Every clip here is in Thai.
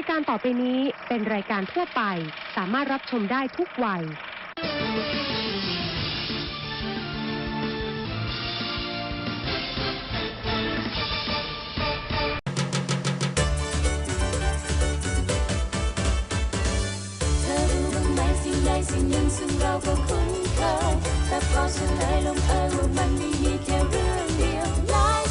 ายการต่อไปนี้เป็นรายการทั่วไป สามารถรับชมได้ทุกวัย เธอรู้บ้างไหมสิ่งใดสิ่งหนึ่งซึ่งเราก็คุ้นเคยแต่พอเฉลยลงเอยว่ามันไม่มีแค่เรื่องเดียวหลาย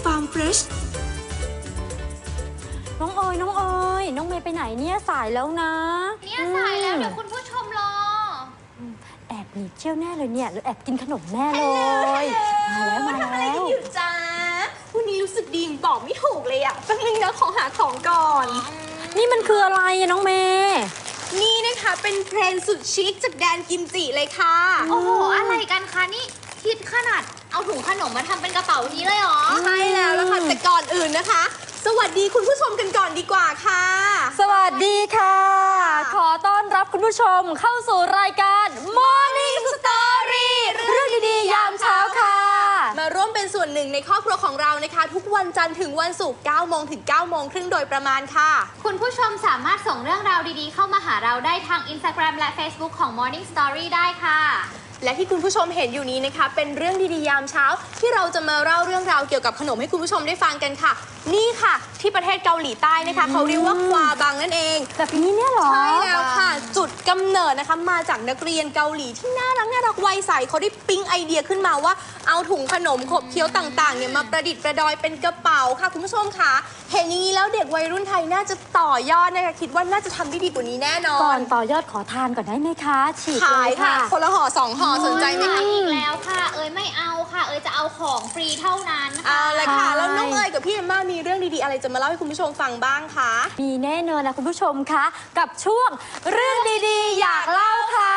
Magic Farm Fresh น้องออยน้องออยน้องเมย์ไปไหนเนี่ยสายแล้วนะเนี่ยสายแล้ว เดี๋ยวคุณผู้ชมรอ แอบหนีเที่ยวแน่เลยเนี่ยหรือแอบกินขนมแน่เลย มาแล้วมาแล้ว อยู่จ้าวันนี้รู้สึกดีบอกไม่ถูกเลยอะแป๊บนึงนะขอหาของก่อน นี่มันคืออะไรอะน้องเมย์นี่นะคะเป็นเพลงสุดชิคจากแดนกิมจิเลยค่ะ โอ้โห อะไรกันคะนี่คิดขนาด เอาถุงขนมมาทำเป็นกระเป๋านี้เลยเหรอ ใช่แล้วแล้วค่ะแต่ก่อนอื่นนะคะ สวัสดีคุณผู้ชมกันก่อนดีกว่าค่ะ สวัสดีค่ะ ขอต้อนรับคุณผู้ชมเข้าสู่รายการ Morning Story เรื่องดีๆ ยามเช้าค่ะ มาร่วมเป็นส่วนหนึ่งในครอบครัวของเรานะคะ ทุกวันจันทร์ถึงวันศุกร์9โมงถึง9โมงครึ่งโดยประมาณค่ะ คุณผู้ชมสามารถส่งเรื่องราวดีๆ เข้ามาหาเราได้ทาง Instagram และ Facebook ของ Morning Story ได้ค่ะ และที่คุณผู้ชมเห็นอยู่นี้นะคะเป็นเรื่องดีๆยามเช้า ที่เราจะมาเล่าเรื่องราวเกี่ยวกับขนมให้คุณผู้ชมได้ฟังกันค่ะ นี่ค่ะ ที่ประเทศเกาหลีใต้นะคะ เขาเรียกว่าควาบังนั่นเอง แบบนี้เนี่ยเหรอ ใช่แล้วค่ะ จุดกำเนิดนะคะมาจากนักเรียนเกาหลีที่น่ารักน่ารักวัยใสเขาได้ปิ๊งไอเดียขึ้นมาว่าเอาถุงขนมขบเคี้ยวต่างๆเนี่ยมาประดิษฐ์ประดอยเป็นกระเป๋าค่ะคุณผู้ชมค่ะเห็นอย่างนี้แล้วเด็กวัยรุ่นไทยน่าจะต่อยอดนะคะคิดว่าน่าจะทำได้ดีกว่านี้แน่นอก่อนนต่อยอดขอทานก่อนได้ไหมคะฉีกขายเลยค่ะค่ะคนละห่อสองห่อสนใจไหมคะอีกแล้วค่ะ เอ้ยไม่เอาค่ะ เอ้ยจะเอาของฟรีเท่านั้นค่ะเอาเลยค่ะใช่แล้วน้องเอ๋ยกับพี่เอมม่ามีเรื่องดีๆ อะไรจะมาเล่าให้คุณผู้ชมฟังบ้างคะมีแน่นอนนะคุณผู้ชมคะ กับช่วงเรื่องดีๆ อยากเล่าค่ะ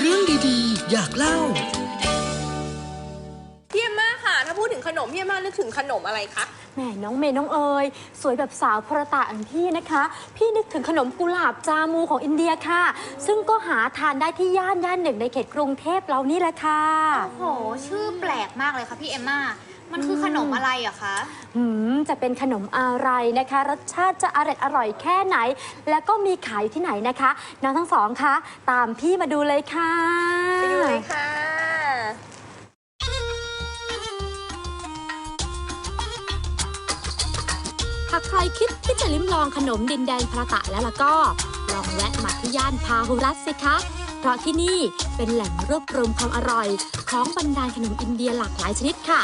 เรื่องดีๆ อยากเล่า พี่เอมม่าค่ะ ถ้าพูดถึงขนมพี่เอมม่านึกถึงขนมอะไรคะแหมน้องเมย์น้องเอ๋ยสวยแบบสาวพระตะอย่างพี่นะคะ พี่นึกถึงขนมกุหลาบจามูของอินเดียค่ะ ซึ่งก็หาทานได้ที่ย่านย่านหนึ่งในเขตกรุงเทพเรานี่แหละค่ะ โอ้โห ชื่อแปลกมากเลยค่ะพี่เอมมามันคือขนมอะไรอะคะหืมจะเป็นขนมอะไรนะคะ รสชาติจะอร่อยอร่อยแค่ไหน แล้วก็มีขายอยู่ที่ไหนนะคะน้องทั้งสองคะตามพี่มาดูเลยค่ะ ไปดูเลยค่ะ หากใครคิดที่จะลิ้มลองขนมดินแดนพระตะแล้วล่ะก็ ลองแวะมาที่ย่านพาหุรัตสิคะ เพราะที่นี่เป็นแหล่งรวบรวมความอร่อย ของบรรดาขนมอินเดียหลากหลายชนิดค่ะ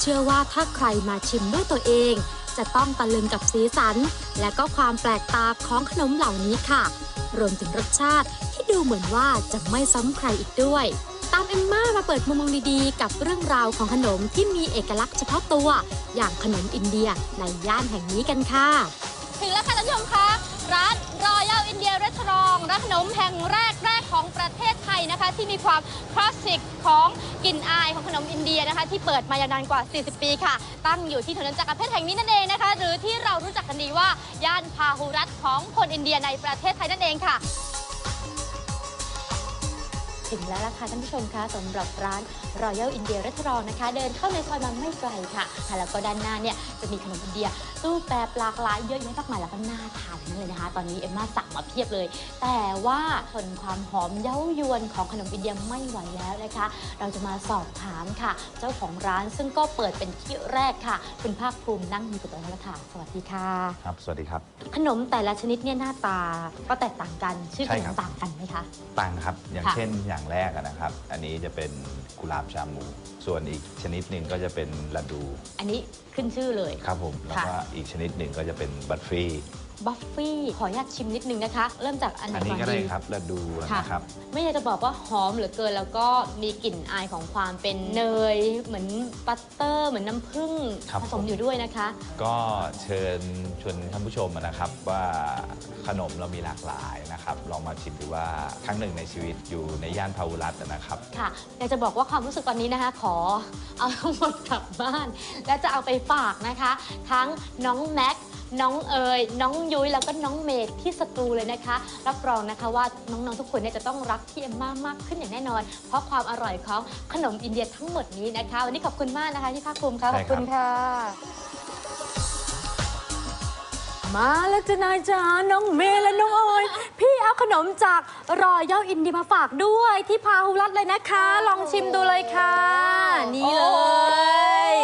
เชื่อว่าถ้าใครมาชิมด้วยตัวเอง จะต้องตะลึงกับสีสัน และก็ความแปลกตาของขนมเหล่านี้ค่ะ รวมถึงรสชาติที่ดูเหมือนว่าจะไม่ซ้ำใครอีกด้วย ตามเอมม่ามาเปิดมุมมองดีๆ กับเรื่องราวของขนมที่มีเอกลักษณ์เฉพาะตัว อย่างขนมอินเดียในย่านแห่งนี้กันค่ะ ถึงแล้วค่ะท่านผู้ชมคะร้านรอยัลอินเดียรีสอร์ทร้านขนมแห่งแรกแรกของประเทศไทยนะคะ ที่มีความคลาสสิกของกลิ่นอายของขนมอินเดียนะคะ ที่เปิดมายาวนานกว่า 40 ปีค่ะ ตั้งอยู่ที่ถนนจักรเพชรแห่งนี้นั่นเองนะคะ หรือที่เรารู้จักกันดีว่าย่านพาหุรัตของคนอินเดียในประเทศไทยนั่นเองค่ะ ถึงแล้วล่ะค่ะท่านผู้ชมคะสำหรับร้านรอยัลอินเดียรัตรองนะคะ เดินเข้าในซอยมาไม่ไกลค่ะแล้วก็ด้านหน้าเนี่ยจะมีขนมอินเดีย ตู้แปรหลากหลายเยอะแยะมากมายแล้วก็น่าทานทั้งนั้นเลยนะคะ ตอนนี้เอ็มมาสั่งมาเพียบเลย แต่ว่าทนความหอมเย้ายวนของขนมอินเดียไม่ไหวแล้วนะคะ เราจะมาสอบถามค่ะ เจ้าของร้านซึ่งก็เปิดเป็นที่แรกค่ะ คุณภาคภูมินั่งอยู่กับเราแล้วค่ะสวัสดีค่ะ ครับ สวัสดีครับ ขนมแต่ละชนิดเนี่ยหน้าตาก็แตกต่างกันชื่อขใช่นครัมบต่างกันไหมคะ ต่างครับ อย่างค่ะ เช่นอย่างแรกอะนะครับ อันนี้จะเป็นกุหลาบชามู ส่วนอีกชนิดหนึ่งก็จะเป็นลาดูอันนี้ขึ้นชื่อเลย ครับผม แล้วก็อีกอีกชนิดหนึ่งก็จะเป็นบัตฟรี บัฟฟี่ขออนุญาตชิมนิดนึงนะคะ เริ่มจากอันไหนอันนี้ก่อนก็ได้ดีครับเราดูค่ะนะครับ ไม่อยากจะบอกว่าหอมเหลือเกิน แล้วก็มีกลิ่นอายของความเป็นเนย เหมือนบัตเตอร์ เหมือนน้ำผึ้งครับผสมอยู่ด้วยนะคะ ก็เชิญชวนท่านผู้ชมนะครับว่าขนมเรามีหลากหลายนะครับ ลองมาชิมดูว่าครั้งหนึ่งในชีวิตอยู่ในย่านพาหุรัตน์นะครับ ค่ะอยากจะบอกว่าความรู้สึกตอนนี้นะคะ ขอเอาทั้งหมดกลับบ้าน และจะเอาไปฝากนะคะ ทั้งน้องแม็ก น้องเอ๋ยน้องยุ้ยแล้วก็น้องเมย์ที่สตูเลยนะคะ รับรองนะคะว่าน้องๆทุกคนเนี่ยจะต้องรักพี่เอมม่ามากขึ้นอย่างแน่นอน เพราะความอร่อยของขนมอินเดียทั้งหมดนี้นะคะ วันนี้ขอบคุณมากนะคะที่ภาคภูมิค่ะขอบคุณได้ครับค่ะ มาแล้วจ้านายจ๋าน้องเมย์และน้องออย พี่เอาขนมจากรอยย่าอินเดียมาฝากด้วยที่พาหุรัตเลยนะคะ ลองชิมดูเลยค่ะ นี่เลย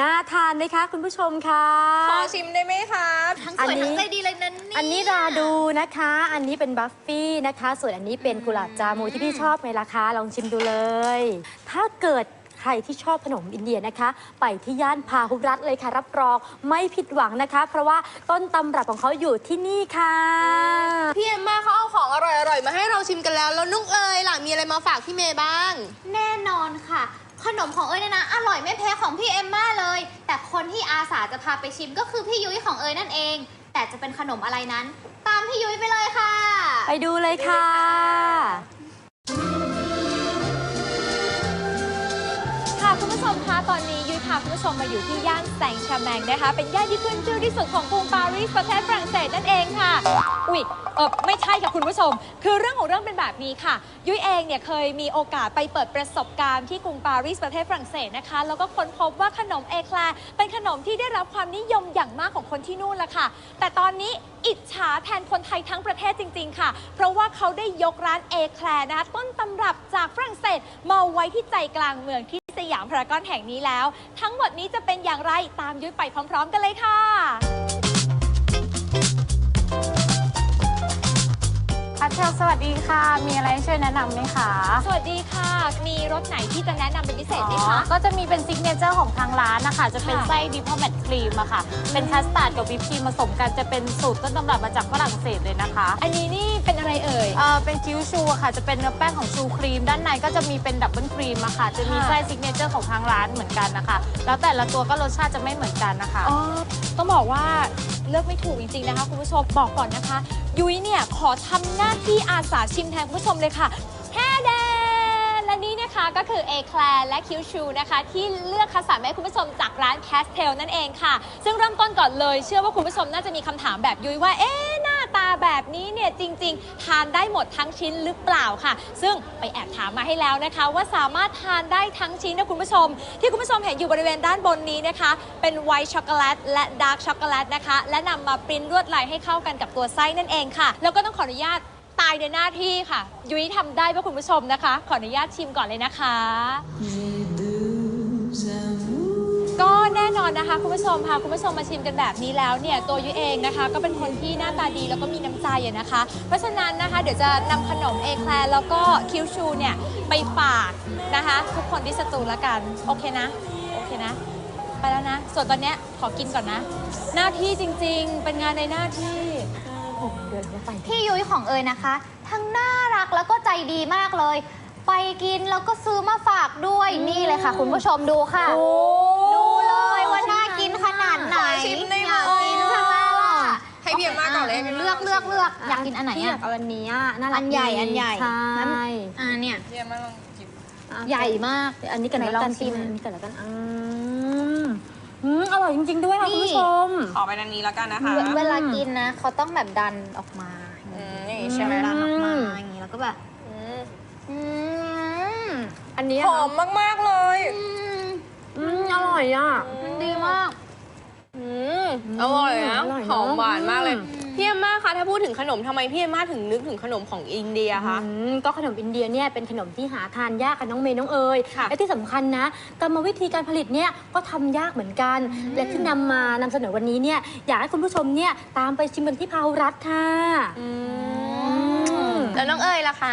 น่าทานไหมคะ คุณผู้ชมคะขอชิมได้ไหมคะทั้งอัสนวยนี้ทั้งใจดีเลยนั้นนี่อันนี้ราดูนะคะ อันนี้เป็นบัฟฟี่นะคะ ส่วนอันนี้เป็นกุหลาบจามูที่พี่ชอบไหมล่ะคะ ลองชิมดูเลย ถ้าเกิด ใครที่ชอบขนมอินเดียนะคะ ไปที่ย่านพาหุรัตเลยค่ะ รับรองไม่ผิดหวังนะคะ เพราะว่าต้นตำรับของเขาอยู่ที่นี่ค่ะ พี่เอ็มมาเขาเอาของอร่อยๆ มาให้เราชิมกันแล้ว แล้วนุ๊กเอ๋ยล่ะมีอะไรมาฝากพี่เมย์บ้าง แน่นอนค่ะ ขนมของเอ้ยเนี่ยนะ อร่อยไม่แพ้ของพี่เอมม่าเลย แต่คนที่อาสาจะพาไปชิมก็คือพี่ยุ้ยของเอ้ยนั่นเอง แต่จะเป็นขนมอะไรนั้น ตามพี่ยุ้ยไปเลยค่ะ ไปดูเลยค่ะ มคะตอนนี้ยุ้ยพาคุณผู้ชมมาอยู่ที่ย่านแซงต์แชร์แมงนะคะ เป็นย่านที่ขึ้นชื่อที่สุดของกรุงปารีสประเทศฝรั่งเศสนั่นเองค่ะ อุ๊ยเออไม่ใช่ค่ะคุณผู้ชม คือเรื่องของเรื่องเป็นแบบนี้ค่ะ ยุ้ยเองเนี่ยเคยมีโอกาสไปเปิดประสบการณ์ที่กรุงปารีสประเทศฝรั่งเศสนะคะ แล้วก็ค้นพบว่าขนมเอแคลร์เป็นขนมที่ได้รับความนิยมอย่างมากของคนที่นู่นละค่ะ แต่ตอนนี้อิจฉาแทนคนไทยทั้งประเทศจริง ๆ ค่ะ เพราะว่าเขาได้ยกร้านเอแคลร์นะคะต้นตำรับจากฝรั่งเศสมาไว้ที่ใจกลางเมืองที่ สยามพารากอนแห่งนี้แล้ว ทั้งหมดนี้จะเป็นอย่างไรตามยุ้ยไปพร้อม ๆ กันเลยค่ะ สวัสดีค่ะ มีอะไรให้ช่วยแนะนำไหมคะสวัสดีค่ะ มีรสไหนที่จะแนะนำเป็นพิเศษไหมอ๋อคะ ก็จะมีเป็นซิกเนเจอร์ของทางร้านนะคะ จะเป็นค่ะไส้ดิพอมแมทครีมอะค่ะ เป็นคัสตาร์ดกับวิปครีมผสมกันจะเป็นสูตรต้นตำรับมาจากฝรั่งเศสเลยนะคะอันนี้นี่เป็นอะไรเอ่ย เอ่อเป็นคิวชูอะค่ะ จะเป็นเนื้อแป้งของชูครีม ด้านในก็จะมีเป็นดับเบิลครีมอะค่ะ จะมีค่ะไส้ซิกเนเจอร์ของทางร้านเหมือนกันนะคะ แล้วแต่ละตัวก็รสชาติจะไม่เหมือนกันนะคะ อ๋อ ต้องบอกว่าเลือกไม่ถูกจริงๆนะคะคุณผู้ชมบอกก่อนนะคะ ยุ้ยเนี่ยขอทำหน้าที่อาสาชิมแทนคุณผู้ชมเลยค่ะแฮ่แดนและ นะคะก็คือเอแคลร์และคิวชูนะคะที่เลือกคัดสรรมาให้คุณผู้ชมจากร้านแคสเทลนั่นเองค่ะ ซึ่งเริ่มต้นก่อนเลยเชื่อว่าคุณผู้ชมน่าจะมีคำถามแบบยุ้ยว่าเอ๊ะหน้าตาแบบนี้เนี่ยจริง ๆ ทานได้หมดทั้งชิ้นหรือเปล่าค่ะ ซึ่งไปแอบถามมาให้แล้วนะคะ ว่าสามารถทานได้ทั้งชิ้นนะคุณผู้ชม ที่คุณผู้ชมเห็นอยู่บริเวณด้านบนนี้นะคะ เป็นไวท์ช็อกโกแลตและดาร์กช็อกโกแลตนะคะและนำมาปริ้นลวดลายให้เข้ากันกับตัวไส้นั่นเองค่ะ แล้วก็ต้องขออนุญาตายในหน้าที่ค่ะ ยุ้ยทำได้เพื่อคุณผู้ชมนะคะ ขออนุญาตชิมก่อนเลยนะคะ ก็แน่นอนนะคะคุณผู้ชมพาคุณผู้ชมมาชิมกันแบบนี้แล้วเนี่ยตัวยุ้ยเองนะคะ ก็เป็นคนที่หน้าตาดีแล้วก็มีน้ำใจอะนะคะ เพราะฉะนั้นนะคะ เดี๋ยวจะนำขนมเอแคลร์แล้วก็คิวชูเนี่ยไปฝากนะคะ ทุกคนที่สตูละกันโอเคนะโอเคนะ ไปแล้วนะ ส่วนตอนเนี้ยขอกินก่อนนะ หน้าที่จริงๆ เป็นงานในหน้าที่ เดินเข้าไป พี่ยุ้ยของเอยนะคะ ทั้งน่ารักแล้วก็ใจดีมากเลย ไปกินแล้วก็ซื้อมาฝากด้วยนี่เลยค่ะ คุณผู้ชมดูค่ะ ดูเลยว่าน่ากินขนาดไหนขอชิมได้ไหม อยากกินค่ะให้พี่เอ็มมาก่อนเลยเลือกเลือกเลือกอยากกินอันไหนพี่อยาอะ กเอาอันนี้อะน่ารักอันใหญ่ดีอันใหญ่ใช่อ่าเนี่ยพี่เอ็มมาลองกินใหญ่มากเดี๋ยวอันนี้กันไหนแล้วลกัอนงชิม อันนี้กันแล้วกันอืม อืมอร่อยจริง ๆ ด้วยค่ะนี่ คุณผู้ชม ขอไปทางนี้แล้วกันนะคะ เวเวลากินนะเขาต้องแบบดันออกมาอืมอย่างงี้ใช่ไหม ดันออกมาอืมอย่างนี้แล้วก็แบบอืมอืมอันนี้หอมมากๆเลย อืมอืมอร่อยอะดีมาก อืมอร่อยนะอร่อยเนอะ หอมหวานมากเลยอืมพี่เอ็มมาคะถ้าพูดถึงขนมทำไมพี่เอ็มมาถึงนึกถึงขนมของอินเดียคะ อืมก็ขนมอินเดียเนี่ยเป็นขนมที่หาทานยากกับน้องเมย์น้องเอ๋ยค่ะและที่สำคัญนะกรรมวิธีการผลิตเนี่ยก็ทำยากเหมือนกัน และที่นำมานำเสนอวันนี้เนี่ยอยากให้คุณผู้ชมเนี่ยตามไปชิมกันที่พาวรัฐค่ะแล้วน้องเอ๋ยล่ะคะ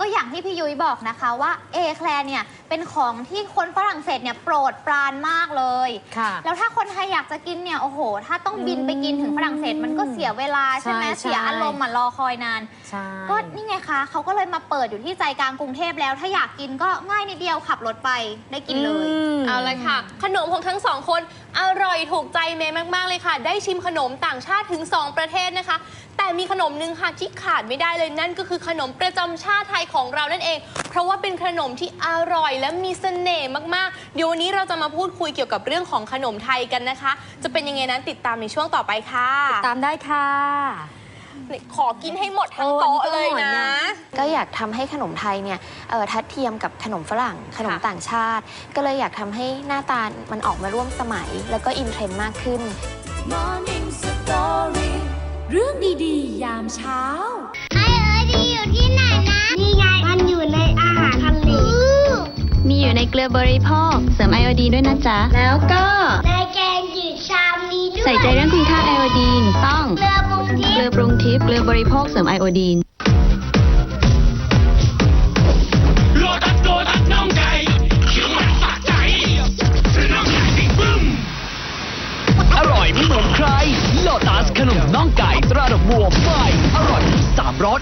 ก็อย่างที่พี่ยุ้ยบอกนะคะว่าเอแคลร์เนี่ยเป็นของที่คนฝรั่งเศสเนี่ยโปรดปรานมากเลย ค่ะ แล้วถ้าคนไทยอยากจะกินเนี่ยโอ้โห ถ้าต้องบินไปกินถึงฝรั่งเศสมันก็เสียเวลาใช่ไหมใช่เสียอารมณ์อะรอคอยนานใช่ก็นี่ไงคะเขาก็เลยมาเปิดอยู่ที่ใจกลางกรุงเทพแล้ว ถ้าอยากกินก็ง่ายนิดเดียวขับรถไปได้กินเลย ม เอาเลยค่ะ ขนมของทั้งสองคนอร่อยถูกใจเมย์มาก ๆ เลยค่ะ ได้ชิมขนมต่างชาติถึง 2 ประเทศนะคะ แต่มีขนมหนึ่งค่ะที่ขาดไม่ได้เลยนั่นก็คือขนมประจำชาติไทยของเรานั่นเอง เพราะว่าเป็นขนมที่อร่อยและมีเสน่ห์มากๆ เดี๋ยววันนี้เราจะมาพูดคุยเกี่ยวกับเรื่องของขนมไทยกันนะคะ จะเป็นยังไงนั้นติดตามในช่วงต่อไปค่ะ ตามได้ค่ะ ขอกินให้หมดทั้งโต๊ะเลยนะ ก็อยากทำให้ขนมไทยเนี่ยเอ่อทัดเทียมกับขนมฝรั่ง ขนมค่ะต่างชาติ ก็เลยอยากทำให้หน้าตามันออกมาร่วมสมัย แล้วก็อินเทรนด์มากขึ้น Morning Story เรื่องดี ๆ ยามเช้า ไอเอ๋ยดีอยู่ที่ไหนนะ นี่ไง มันอยู่ในอาหารทะเลมีอยู่ในเกลือบริโภค เสริมไอโอดีนด้วยนะจ๊ะ แล้วก็ ในแกง ใส่ใจเรื่องคุณค่าไอโอดีน ต้องเรือปรุงทิเกลืพอย์ปรุงทิพย์เกลือบริโภคเสริมไอโอดีนอร่อยไม่เหมือนใคร โลตัสขนมน่องไก่ตราดอกบัวไฟอร่อยสามรส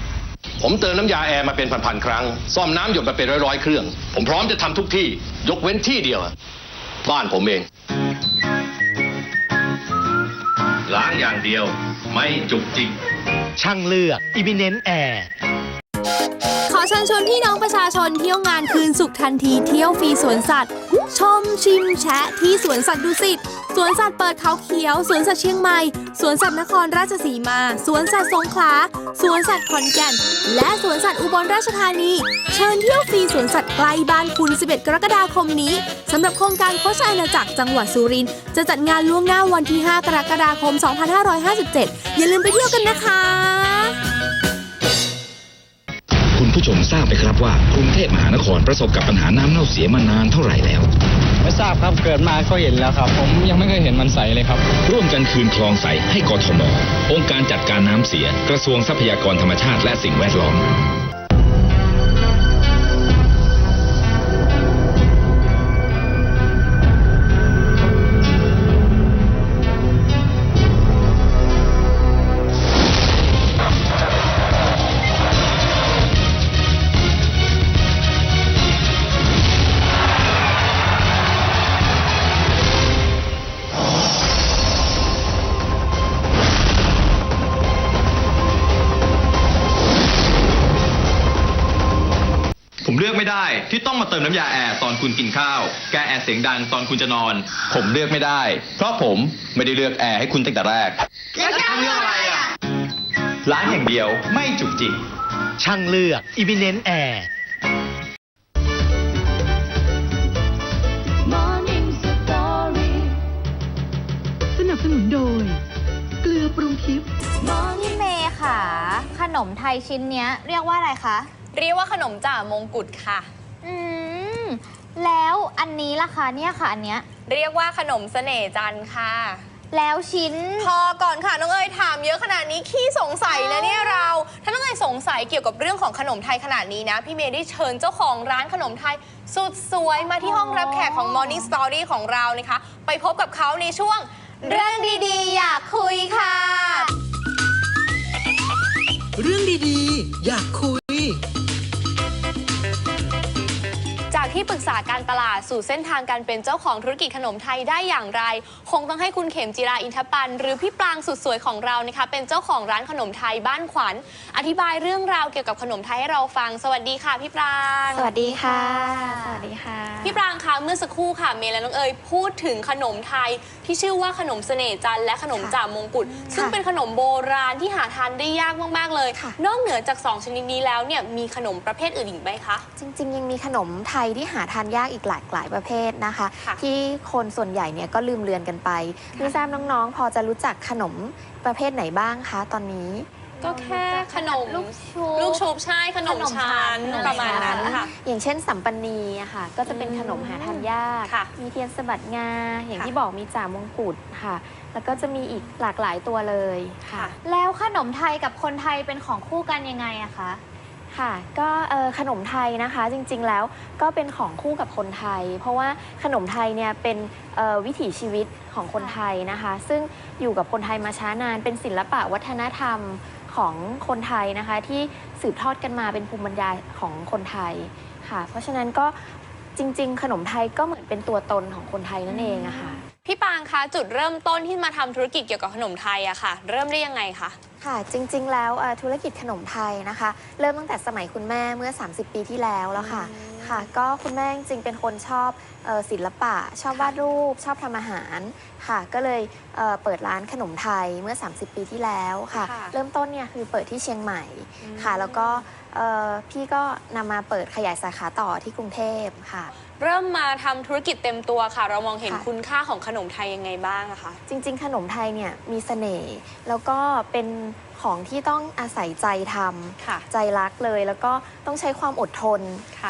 ผมเติมน้ำยาแอร์มาเป็นพันๆครั้ง ซ่อมน้ำหยดมาเป็นร้อยๆเครื่อง ผมพร้อมจะทำทุกที่ ยกเว้นที่เดียวบ้านผมเอง ล้างอย่างเดียวไม่จุกจิก ช่างเลือกอิมิเนนแอร์ขอเชิญชวนพี่น้องประชาชนเที่ยวงานคืนสุขทันทีเที่ยวฟรีสวนสัตว์ ชมชิมแชะที่สวนสัตว์ดุสิต สวนสัตว์เปิดเขาเขียว สวนสัตว์เชียงใหม่ สวนสัตว์นครราชสีมา สวนสัตว์สงขลา สวนสัตว์ขอนแก่น และสวนสัตว์อุบลราชธานี เชิญเที่ยวฟรีสวนสัตว์ใกล้บ้านคุณ 11 กรกฎาคมนี้สำหรับโครงการโคชอาณาจักรจังหวัดสุรินทร์จะจัดงานล่วงหน้าวันที่ 5 กรกฎาคม 2557 อย่าลืมไปเที่ยวกันนะคะ คุณผู้ชมทราบไหมครับว่ากรุงเทพมหานครประสบกับปัญหาน้ำเน่าเสียมานานเท่าไหร่แล้ว ไม่ทราบครับเกิดมาก็เห็นแล้วครับ ผมยังไม่เคยเห็นมันใสเลยครับ ร่วมกันคืนคลองใสให้กทมองค์การจัดการน้ำเสีย กระทรวงทรัพยากรธรรมชาติและสิ่งแวดล้อม ต้องมาเติมน้ำยาแอร์ตอนคุณกินข้าว แก้แอร์เสียงดังตอนคุณจะนอน ผมเลือกไม่ได้ เพราะผมไม่ได้เลือกแอร์ให้คุณตั้งแต่แรก แล้วจะเลือกอะไรอะล้างอย่างเดียวไม่จุกจิก ช่างเลือกอิมิเนนแอร์ Morning Story สนับสนุนโดย เกลือปรุงทิพย์ พี่เมย์ค่ะ ขนมไทยชิ้นเนี้ยเรียกว่าอะไรคะ เรียกว่าขนมจ่ามงกุฎค่ะ อืม แล้วอันนี้ล่ะคะเนี่ยค่ะอันเนี้ย เรียกว่าขนมเสน่ห์จันทร์ค่ะ แล้วชิ้น พอก่อนค่ะน้องเอ๋ยถามเยอะขนาดนี้ขี้สงสัยนะเนี่ยเรา ถ้าน้องเอ๋ยสงสัยเกี่ยวกับเรื่องของขนมไทยขนาดนี้นะ พี่เมย์ได้เชิญเจ้าของร้านขนมไทยสุดสวยมาที่ห้องรับแขกของ Morning Story ของเรานะคะ ไปพบกับเขาในช่วง เรื่องดีๆ อยากคุยค่ะ เรื่องดีๆ อยากคุย ปรึกษาการตลาดสู่เส้นทางการเป็นเจ้าของธุรกิจขนมไทยได้อย่างไร คงต้องให้คุณเข็มจิราอินทปัน หรือพี่ปรางสุดสวยของเรานะคะ เป็นเจ้าของร้านขนมไทยบ้านขวัญ อธิบายเรื่องราวเกี่ยวกับขนมไทยให้เราฟัง สวัสดีค่ะพี่ปราง สวัสดีค่ะ สวัสดีค่ะ พี่ปรางคะเมื่อสักครู่ค่ะเมย์และน้องเอ๋ยพูดถึงขนมไทยที่ชื่อว่าขนมเสน่ห์จันทร์และขนมจ่ามงกุฎซึ่งเป็นขนมโบราณที่หาทานได้ยากมากๆเลยค่ะนอกเหนือจากสองชนิดนี้แล้วเนี่ยมีขนมประเภทอื่นอีกไหมคะ จริง ๆ ยังมีขนมไทยที่หาทานยากอีกหลากหลายประเภทนะคะ ค่ะ ที่คนส่วนใหญ่เนี่ยก็ลืมเลือนกันไปไม่ทราบน้องๆ พอจะรู้จักขนมประเภทไหนบ้างคะตอนนี้ ก็แค่ขนม ลูกชุบ ลูกชุบใช่ขนมชั้นขนมชั้นประมาณนั้นค่ะ อย่างเช่นสัมปันนีอะค่ะ ก็จะเป็นขนมหาทานยาก ค่ะมีเทียนสะบัดงา อย่างค่ะที่บอกมีจ่ามงกุฎค่ะ แล้วก็จะมีอีกหลากหลายตัวเลยค่ะ ค่ะ แล้วขนมไทยกับคนไทยเป็นของคู่กันยังไงอะคะ ค่ะก็ขนมไทยนะคะจริงๆแล้วก็เป็นของคู่กับคนไทย เพราะว่าขนมไทยเนี่ยเป็นวิถีชีวิตของคนไทยนะคะ ซึ่งอยู่กับคนไทยมาช้านานเป็นศิลปะวัฒนธรรมของคนไทยนะคะ ที่สืบทอดกันมาเป็นภูมิปัญญาของคนไทยค่ะ เพราะฉะนั้นก็จริง ๆ ขนมไทยก็เหมือนเป็นตัวตนของคนไทยนั่นเองอะค่ะ พี่ปางคะจุดเริ่มต้นที่มาทำธุรกิจเกี่ยวกับขนมไทยอะค่ะ เริ่มได้ยังไงคะค่ะจริง ๆ แล้วเอ่อธุรกิจขนมไทยนะคะ เริ่มตั้งแต่สมัยคุณแม่เมื่อ 30 ปีที่แล้วแล้วค่ะค่ะ ก็คุณแม่จริงๆเป็นคนชอบเอ่อศิลปะ ชอบวาดรูป ชอบทำอาหารค่ะ ก็เลยเอ่อเปิดร้านขนมไทยเมื่อ 30 ปีที่แล้วค่ะ ค่ะ เริ่มต้นเนี่ยคือเปิดที่เชียงใหม่ค่ะ แล้วก็เอ่อพี่ก็นำมาเปิดขยายสาขาต่อที่กรุงเทพค่ะ เริ่มมาทำธุรกิจเต็มตัวค่ะ เรามองเห็นค่ะ คุณค่าของขนมไทยยังไงบ้างอะคะ จริง ๆ ขนมไทยเนี่ยมีเสน่ห์แล้วก็เป็นของที่ต้องอาศัยใจทำใจรักเลย แล้วก็ต้องใช้ความอดทน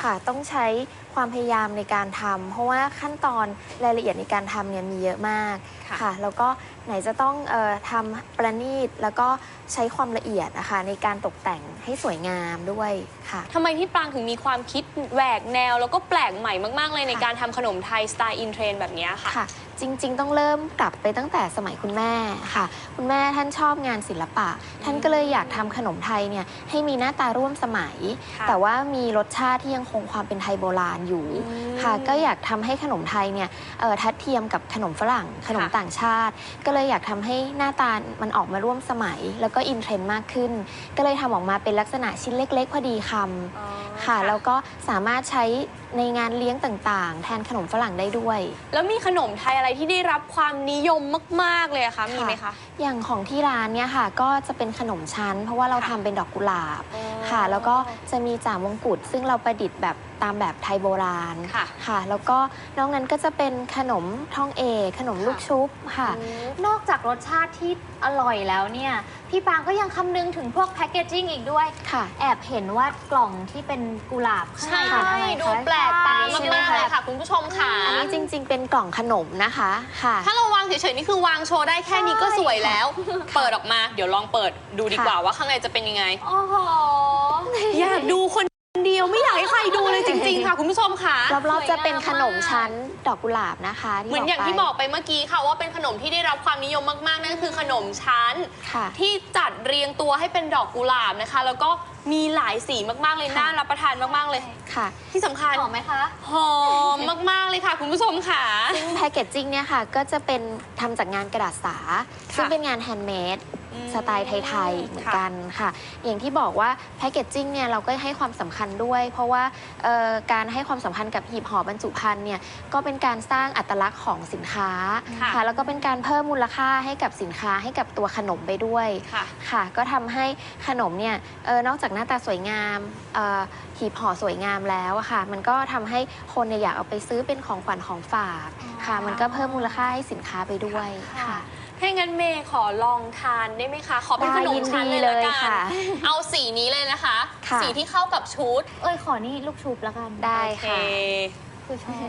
ค่ะ ต้องใช้ ความพยายามในการทำเพราะว่าขั้นตอนรายละเอียดในการทำเนี่ยมีเยอะมากค่ะ แล้วก็ไหนจะต้องเออทำประณีตแล้วก็ใช้ความละเอียดนะคะในการตกแต่งให้สวยงามด้วยค่ะ ทำไมพี่ปรางถึงมีความคิดแหวกแนว แล้วก็แปลกใหม่มาก ๆ เลยในการทำขนมไทยสไตล์อินเทรนด์แบบเนี้ยค่ะ ค่ะ จริง ๆ ต้องเริ่มกลับไปตั้งแต่สมัยคุณแม่ค่ะ คุณแม่ท่านชอบงานศิลปะ ท่านก็เลยอยากทำขนมไทยเนี่ยให้มีหน้าตาร่วมสมัยค่ะแต่ว่ามีรสชาติที่ยังคงความเป็นไทยโบราณอยู่ค่ะ ก็อยากทำให้ขนมไทยเนี่ยเอ่อทัดเทียมกับขนมฝรั่ง ขนมต่างชาติ ก็เลยอยากทำให้หน้าตามันออกมาร่วมสมัย แล้วก็อินเทรนด์มากขึ้น ก็เลยทำออกมาเป็นลักษณะชิ้นเล็ก ๆ พอดีคำค่ะ แล้วก็สามารถใช้ในงานเลี้ยงต่างๆ แทนขนมฝรั่งได้ด้วย แล้วมีขนมไทยอะไรที่ได้รับความนิยมมาก ๆ เลยอะคะมีไหมคะ อย่างของที่ร้านเนี่ยค่ะก็จะเป็นขนมชั้น เพราะว่าเราทำเป็นดอกกุหลาบค่ะ แล้วก็จะมีจ่ามงกุฎซึ่งเราประดิษฐ์แบบตามแบบไทยโบราณค่ะค่ะ แล้วก็นอกนั้นก็จะเป็นขนมทองเอกขนมลูกชุบค่ะนอกจากรสชาติที่อร่อยแล้วเนี่ย พี่ปางก็ยังคำนึงถึงพวกแพคเกจิ้งอีกด้วย ค่ะ แอบเห็นว่ากล่องที่เป็นกุหลาบข้างใช่ในเป็นอะไรคะดูแปลกตาใช่มากๆเลยค่ะ คุณผู้ชมค่ะ อันนี้จริง ๆ เป็นกล่องขนมนะคะค่ะ ถ้าเราวางเฉยๆนี่คือวางโชว์ได้แค่นี้ก็สวยแล้ว เปิดออกมา เดี๋ยวลองเปิดดูดีกว่าว่าข้างในจะเป็นยังไง โอ้โห อยากดูคน เดียวไม่อยากให้ใครดูเลยจริง ๆ ค่ะคุณผู้ชมค่ะรอบๆจะเป็นขนมชั้นดอกกุหลาบนะคะ เหมือนอย่างที่บอกไปเมื่อกี้ค่ะว่าเป็นขนมที่ได้รับความนิยมมากๆนั่นคือขนมชั้น ค่ะที่จัดเรียงตัวให้เป็นดอกกุหลาบนะคะ แล้วก็มีหลายสีมากๆเลยค่ะ น่ารับประทานมากๆเลย ค่ะที่สำคัญหอมไหมคะหอมมากๆเลยค่ะ คุณผู้ชมค่ะ ซึ่งแพคเกจจิ้งเนี่ยค่ะก็จะเป็นทำจากงานกระดาษสา ซึ่งเป็นงานแฮนด์เมด สไตล์ไทยๆเหมือนกันค่ะ อย่างที่บอกว่าแพคเกจจิ้งเนี่ยเราก็ให้ความสำคัญด้วย เพราะว่าเอ่อการให้ความสำคัญกับหีบห่อบรรจุภัณฑ์เนี่ยก็เป็นการสร้างอัตลักษณ์ของสินค้าค่ะค่ะแล้วก็เป็นการเพิ่มมูลค่าให้กับสินค้าให้กับตัวขนมไปด้วยค่ะค่ะก็ทำให้ขนมเนี่ยเออนอกจากหน้าตาสวยงามเอ่อหีบห่อสวยงามแล้วอะค่ะ มันก็ทำให้คนเนี่ยอยากเอาไปซื้อเป็นของขวัญของฝากค่ะ มันก็เพิ่มมูลค่าให้สินค้าไปด้วยค่ะ ถ้าอย่างนั้นเมย์ขอลองทานได้ไหมคะ ขอเป็นขนมชั้นเลยละได้ยินดีเลยกัน ค่ะเอาสีนี้เลยนะคะ ค่ะ สีที่เข้ากับชุดเอ้ยขอนี่ลูกชุบแล้วกันได้ โอเคค่ะ คือชอบ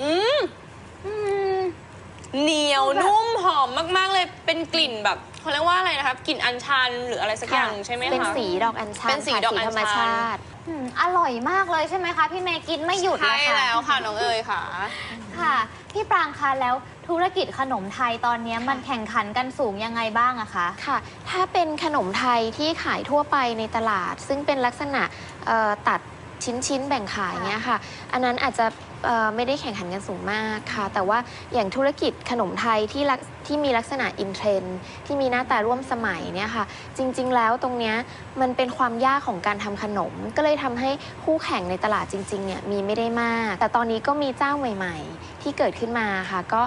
อืมเหนียวนุ่มหอมมาก ๆ เลยเป็นกลิ่นแบบเขาเรียกว่าอะไรนะคะกลิ่นอัญชันหรืออะไรสักอย่างหนึ่งใช่ไหมคะ เป็นสีดอกอัญชันเป็นสีค่ะดอกอัญธรรมชันชาติ อืมอร่อยมากเลยใช่ไหมคะพี่เมย์กินไม่หยุดเลใช่ยค่ะแล้วค่ะน้องเอ๋ยค่ะ ค่ะ พี่ปรางคะแล้วธุรกิจขนมไทยตอนนี้มันแข่งขันกันสูงยังไงบ้างอะคะ ค่ะ ถ้าเป็นขนมไทยที่ขายทั่วไปในตลาด ซึ่งเป็นลักษณะเอ่อตัด ชิ้นๆ แบ่งขายเนี้ยค่ะ อันนั้นอาจจะเอ่อไม่ได้แข่งขันกันสูงมากค่ะ แต่ว่าอย่างธุรกิจขนมไทยที่ลักที่มีลักษณะอินเทรนด์ที่มีหน้าตาร่วมสมัยเนี่ยค่ะ จริงๆ แล้วตรงเนี้ยมันเป็นความยากของการทำขนม ก็เลยทำให้คู่แข่งในตลาดจริงๆเนี่ยมีไม่ได้มาก แต่ตอนนี้ก็มีเจ้าใหม่ ๆ ที่เกิดขึ้นมาค่ะ ก็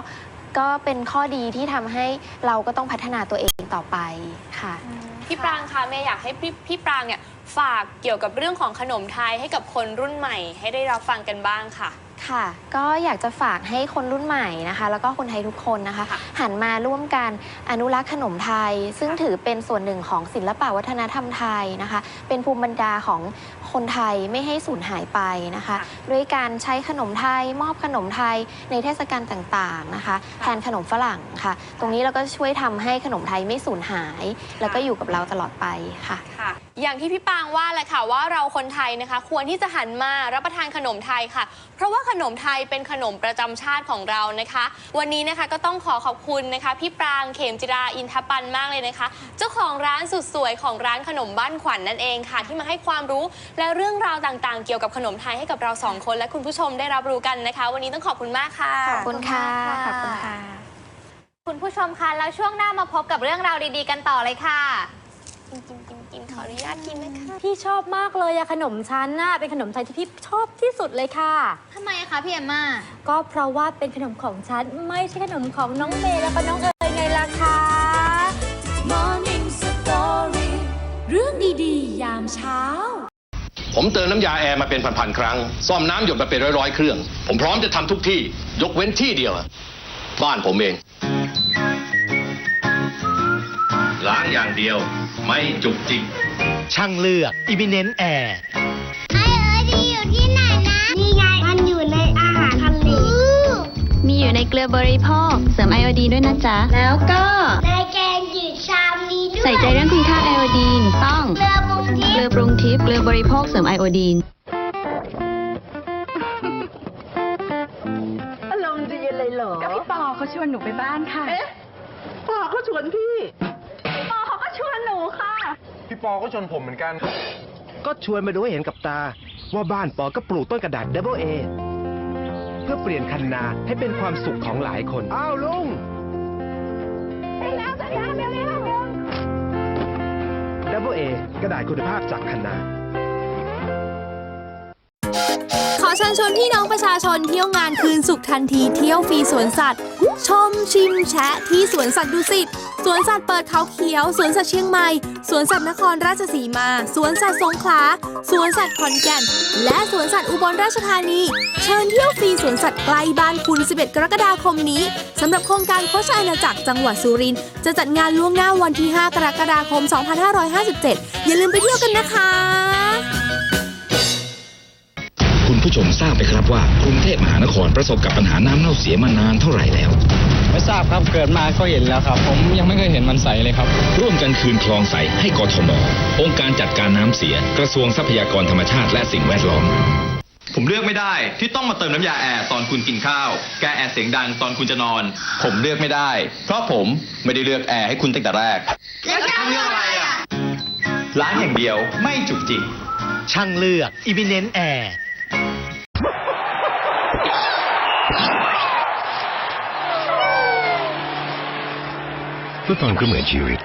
ก็เป็นข้อดีที่ทำให้เราก็ต้องพัฒนาตัวเองต่อไปค่ะ พี่ปรางคะเมย์อยากให้พี่พี่ปรางเนี่ยฝากเกี่ยวกับเรื่องของขนมไทยให้กับคนรุ่นใหม่ ให้ได้รับฟังกันบ้างค่ะ ค่ะ ก็อยากจะฝากให้คนรุ่นใหม่นะคะ แล้วก็คนไทยทุกคนนะคะ หันมาร่วมกันอนุรักษ์ขนมไทย ซึ่งถือเป็นส่วนหนึ่งของศิลปะวัฒนธรรมไทยนะคะ เป็นภูมิปัญญาของคนไทยไม่ให้สูญหายไปนะคะ ด้วยการใช้ขนมไทย มอบขนมไทยในเทศกาลต่างๆนะคะแทนขนมฝรั่งค่ะ ตรงนี้เราก็ช่วยทำให้ขนมไทยไม่สูญหาย แล้วก็อยู่กับเราตลอดไปค่ะค่ะ อย่างที่พี่ปางว่าแหละค่ะว่าเราคนไทยนะคะ ควรที่จะหันมารับประทานขนมไทยค่ะ เพราะว่าขนมไทยเป็นขนมประจำชาติของเรานะคะ วันนี้นะคะก็ต้องขอขอบคุณนะคะ พี่ปรางเขมจิราอินทปันมากเลยนะคะ เจ้าของร้านสุดสวยของร้านขนมบ้านขวัญนนั่นเองค่ะ ที่มาให้ความรู้และเรื่องราวต่างๆ เกี่ยวกับขนมไทยให้กับเราสองคนและคุณผู้ชมได้รับรู้กันนะคะ วันนี้ต้องขอบคุณมากค่ะ ขอบคุณค่ะขอบคุณค่ะ คุณผู้ชมคะแล้วช่วงหน้ามาพบกับเรื่องราวดีๆ กันต่อเลยค่ะ กินกินกินกินขออนุญาตกินนะคะพี่ชอบมากเลยอะขนมชั้นน่ะเป็นขนมไทยที่พี่ชอบที่สุดเลยค่ะ ทำไมคะพี่เอมมาก็เพราะว่าเป็นขนมของฉันไม่ใช่ขนมของน้องเมย์แล้วก็น้องเอ๋ยไงล่ะคะ Morning Story เรื่องดีๆ ยามเช้า ผมเติมน้ำยาแอร์มาเป็นพันๆครั้ง ซ่อมน้ำหยดมาเป็นร้อยๆเครื่อง ผมพร้อมจะทำทุกที่ ยกเว้นที่เดียวอะบ้านผมเอง ล้างอย่างเดียวไม่จุกจิก ช่างเลือก Eminent Air ไอเอ๋ยดีอยู่ที่ไหนนะ นี่ไงมันอยู่ในอาหารทะเลมีอยู่ในเกลือบริโภค เสริมไอโอดีนด้วยนะจ๊ะ แล้วก็ในแกงจืดชามนี้ด้วย ใส่ใจเรื่องคุณค่าไอโอดีนต้อง เกลือปรุงทิเกลือพย์ปรุงทิพย์ เกลือบริโภคเสริมไอโอดีนอารมณ์ดีเลยเหรอกับพี่ปอเขาชวนหนูไปบ้านค่ะ เอ๊ะปอเขาชวนพี่ปอเขาก็ชว นหนูค่ะ พี่ปอก็ชวนผมเหมือนกัน ก็ชวนมาดูให้เห็นกับตา ว่าบ้านปอก็ปลูกต้นกระดาษ Double A เพื่อเปลี่ยนคันนาให้เป็นความสุขของหลายคน อ้าวลุง Double A กระดาษคุณภาพจากคันนา ขอเชิญชวนพี่น้องประชาชนเที่ยวงานคืนสุขทันทีเที่ยวฟรีสวนสัตว์ ชมชิมแชะที่สวนสัตว์ดุสิตสวนสัตว์เปิดเขาเขียว สวนสัตว์เชียงใหม่ สวนสัตว์นครราชสีมา สวนสัตว์สงขลา สวนสัตว์ขอนแก่น และสวนสัตว์อุบลราชธานี เชิญเที่ยวฟรีสวนสัตว์ใกล้บ้านคุณ 11 กรกฎาคมนี้สำหรับโครงการโคชอาณาจักรจังหวัดสุรินทร์จะจัดงานล่วงหน้าวันที่ 5 กรกฎาคม 2557 อย่าลืมไปเที่ยวกันนะคะ ผู้ชมทราบไหมครับว่ากรุงเทพมหานครประสบกับปัญหาน้ำเน่าเสียมานานเท่าไหร่แล้ว ไม่ทราบครับเกิดมาก็เห็นแล้วครับ ผมยังไม่เคยเห็นมันใสเลยครับ ร่วมกันคืนคลองใสให้กทมองค์การจัดการน้ำเสีย กระทรวงทรัพยากรธรรมชาติและสิ่งแวดล้อม ผมเลือกไม่ได้ที่ต้องมาเติมน้ำยาแอร์ตอนคุณกินข้าว แก้แอร์เสียงดังตอนคุณจะนอน ผมเลือกไม่ได้ เพราะผมไม่ได้เลือกแอร์ให้คุณตั้งแต่แรกแล้วจะเลือกอะไรอะล้างอย่างเดียวไม่จุกจิกช่างเลือก Eminent Air ฟุตบอลก็เหมือนชีวิต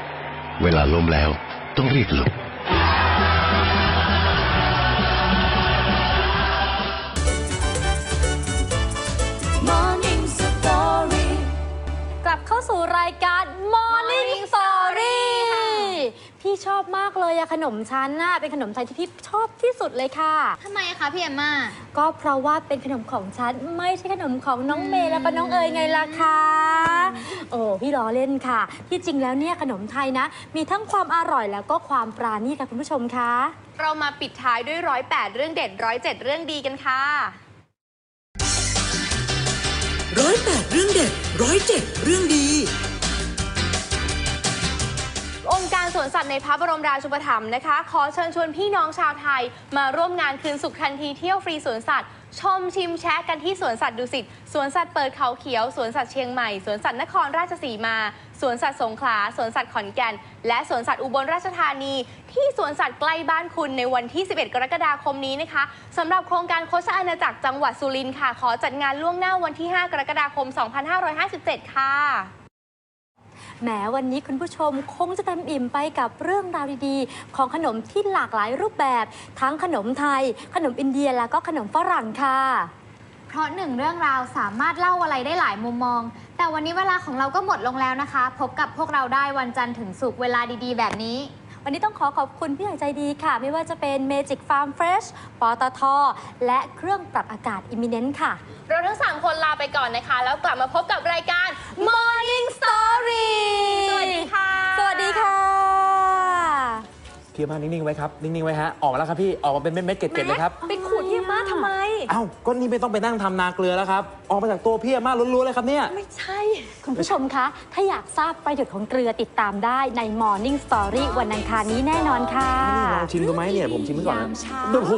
เวลาล้มแล้วต้องรีบลุก ชอบมากเลยอะขนมชั้นน่ะเป็นขนมไทยที่พี่ชอบที่สุดเลยค่ะ ทำไมคะพี่เอมมา ก็เพราะว่าเป็นขนมของฉันไม่ใช่ขนมของน้องเมย์แล้วก็น้องเอ๋ยไงล่ะคะโอ้พี่ล้อเล่นค่ะ ที่จริงแล้วเนี่ยขนมไทยนะ มีทั้งความอร่อยแล้วก็ความปราณีตค่ะคุณผู้ชมคะเรามาปิดท้ายด้วยร้อยแปดเรื่องเด็ดร้อยเจ็ดเรื่องดีกันค่ะ ร้อยแปดเรื่องเด็ดร้อยเจ็ดเรื่องดี สวนสัตว์ในพระบรมราชูปถัมภ์นะคะ ขอเชิญชวนพี่น้องชาวไทย มาร่วมงานคืนสุขทันทีเที่ยวฟรีสวนสัตว์ ชมชิมแชะกันที่สวนสัตว์ดุสิตสวนสัตว์เปิดเขาเขียวสวนสัตว์เชียงใหม่สวนสัตว์นครราชสีมาสวนสัตว์สงขลาสวนสัตว์ขอนแก่น และสวนสัตว์อุบลราชธานี ที่สวนสัตว์ใกล้บ้านคุณในวันที่ 11 กรกฎาคมนี้นะคะสำหรับโครงการโคชอาณาจักรจังหวัดสุรินทร์ค่ะ ขอจัดงานล่วงหน้าวันที่ 5 กรกฎาคม 2557 ค่ะ แหมวันนี้คุณผู้ชมคงจะเต็มอิ่มไปกับเรื่องราวดีๆ ของขนมที่หลากหลายรูปแบบ ทั้งขนมไทย ขนมอินเดียแล้วก็ขนมฝรั่งค่ะ เพราะหนึ่งเรื่องราวสามารถเล่าอะไรได้หลายมุมมอง แต่วันนี้เวลาของเราก็หมดลงแล้วนะคะ พบกับพวกเราได้วันจันทร์ถึงศุกร์เวลาดีๆ แบบนี้ วันนี้ต้องขอขอบคุณพี่ใหญ่ใจดีค่ะ ไม่ว่าจะเป็น Magic Farm Fresh ปตท และเครื่องปรับอากาศ Imminent ค่ะ เราทั้ง 3 คนลาไปก่อนนะคะ แล้วกลับมาพบกับรายการ Morning Story สวัสดีค่ะ สวัสดีค่ะ พี่มานิ่งๆไว้ครับ นิ่งๆไว้ฮะ ออกมาแล้วครับพี่ออกมาเป็นเม็ดๆเกล็ดๆเลยครับไปขูดที่ม่าทำไม เอ้าก็นี่ไม่ต้องไปนั่งทำนาเกลือแล้วครับออกมาจากตัวพี่อาม่าล้วนๆเลยครับเนี่ยไม่ใช่ คุณผู้ชมคะ ถ้าอยากทราบประโยชน์ของเกลือติดตามได้ใน Morning Story วันอังคารนี้แน่นอนค่ะ ลองชิมดูไหมเนี่ยผมชิมไปก่อนนะยามเช้า โอ้โห